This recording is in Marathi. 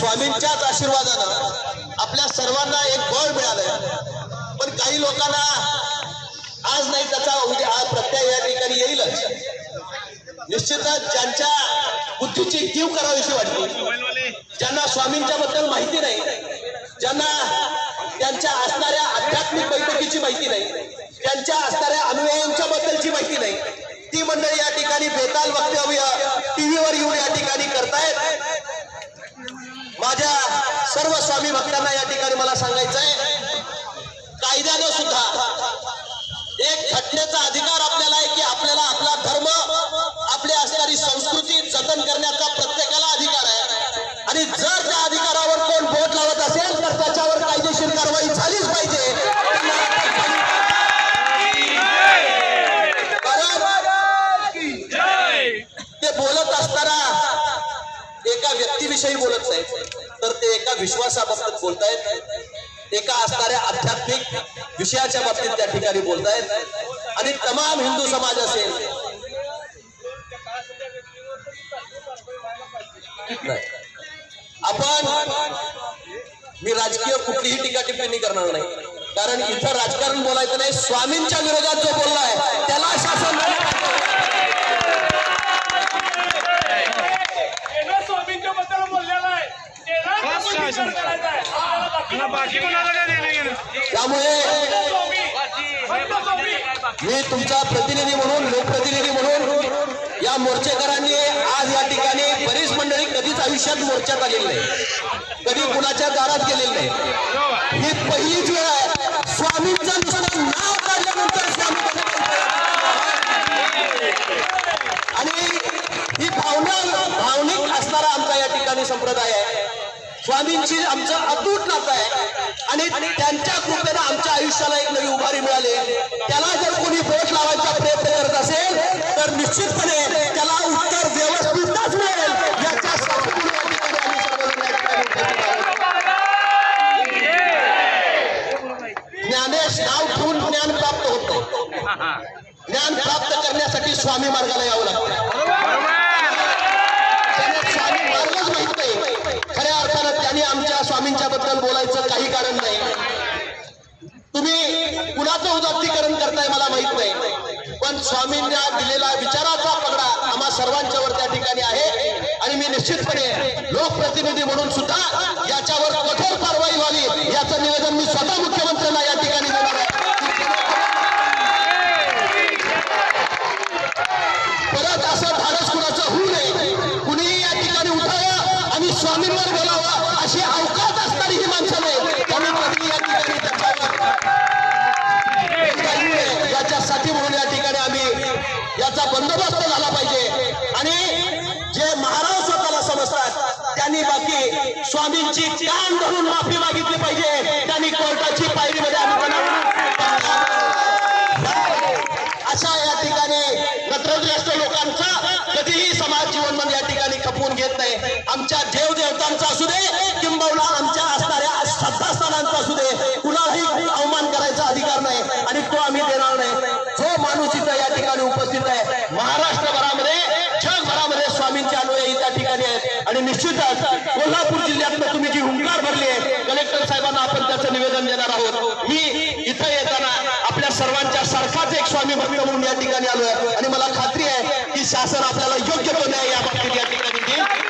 स्वामींच्याच आशीर्वादानं आपल्या सर्वांना एक बळ मिळालंय. पण काही लोकांना आज नाही त्याचा उद्या हा प्रत्यय या ठिकाणी येईलच. निश्चितच ज्यांच्या बुद्धीची कीव करावीशी वाटते ज्यांना स्वामींच्या बद्दल माहिती नाही ज्यांना त्यांच्या असणाऱ्या आध्यात्मिक बैठकीची माहिती नाही त्यांच्या असणाऱ्या अनुभवांच्या बद्दलची माहिती नाही ती मंडळी या ठिकाणी बेताल वक्तव्य भक्तांना या ठिकाणी मला सांगायचं आहे कायद्यानं सुद्धा एक घटनेचा अधिकार आपल्याला आहे की आपल्याला आपला धर्म आपली असणारी संस्कृती जतन करण्याचा प्रत्येकाला अधिकार आहे. आणि जर त्या अधिकारावर कोण बोट लावत असेल तर त्याच्यावर कायदेशीर कारवाई झालीच पाहिजे. कारण ते बोलत असताना एका व्यक्तीविषयी बोलत नाही तर ते एका विश्वासाबद्दल बोलतायत एका असणाऱ्या आध्यात्मिक विषयाच्या बाबतीत त्या ठिकाणी बोलतायत आणि तमाम हिंदू समाज असेल आपण मी राजकीय कुठलीही टीका टिप्पणी करणार नाही. कारण इथं राजकारण बोलायचं नाही स्वामींच्या विरोधात जो बोललाय त्याला शासन त्यानं स्वामींच्या बद्दल बोललेलं आहे त्याला आपण विचार करायचा आहे आपल्याला बाकी बाकी कोणाला काय देणं घेणं त्यामुळे मी तुमचा प्रतिनिधी म्हणून लोकप्रतिनिधी म्हणून या मोर्चेकरांनी आज या ठिकाणी बरीच मंडळी कधीच आयुष्यात मोर्चात आलेली नाही. कधी कुणाच्या दारात गेलेली नाही. ही पहिलीच वेळ आहे. स्वामींचा नुसतं नाव काढल्यानंतर स्वामी आणि ही भावना भावनिक असणारा आमचा या ठिकाणी संप्रदाय आहे. स्वामींशी आमचं अतूट नातं आहे. आणि त्यांच्या कृपेनं आमच्या आयुष्याला एक नवी उभारी मिळाली. त्याला जर कोणी बोट लावायचा प्रयत्न करत असेल तर निश्चितपणे त्याला उत्तर व्यवस्थितच मिळेल. याच्या ज्ञानेश नाव ठेवून ज्ञान प्राप्त होतो. ज्ञान प्राप्त करण्यासाठी स्वामी मार्गाला यावं लागतं. आमच्या बद्दल बोलायचं काही कारण नाही. तुम्ही कुणाचं उदात्तीकरण करताय मला माहीत नाही. पण स्वामींना दिलेला विचाराचा पगडा आम्हा सर्वांच्यावर त्या ठिकाणी आहे. आणि मी निश्चितपणे लोकप्रतिनिधी म्हणून सुद्धा याच्यावर कठोर कारवाई व्हावी याचं निवेदन मी स्वतः मुख्यमंत्र्यांना या ठिकाणी देणार आहे. परत असं धाडस कुणाचं होऊ नये. कुणीही या ठिकाणी उठावं आणि स्वामींवर बोलावं. अशी अवकाश असणारी ही माणसं नाही त्यांनी कधी या ठिकाणी त्याच्यावर याच्यासाठी म्हणून या ठिकाणी आम्ही याचा बंदोबस्त झाला पाहिजे. आणि जे महाराज स्वतःला समजतात त्यांनी बाकी स्वामींची कान धरून माफी मागितली पाहिजे. त्यांनी कोर्टाची पायरीमध्ये आम्ही अशा या ठिकाणी नत्रद्रष्ट लोकांचा कधीही समाज जीवन मन या ठिकाणी खपवून घेत नाही. आमच्या देव देवतांचा असू दे नाही आम्ही देणार नाही. जो माणूस इथं या ठिकाणी उपस्थित आहे महाराष्ट्रभरामध्ये जगभरामध्ये स्वामींचे अनुयायी त्या ठिकाणी आहेत. आणि निश्चितच कोल्हापूर जिल्ह्यातनं तुम्ही जी हुंकार भरली आहे कलेक्टर साहेबांना आपण त्याचं निवेदन देणार आहोत. मी इथं येताना आपल्या सर्वांच्या सारखाच एक स्वामी भक्त म्हणून या ठिकाणी आलो आहे आणि मला खात्री आहे की शासन आपल्याला योग्य तो न्याय या बाबतीत या ठिकाणी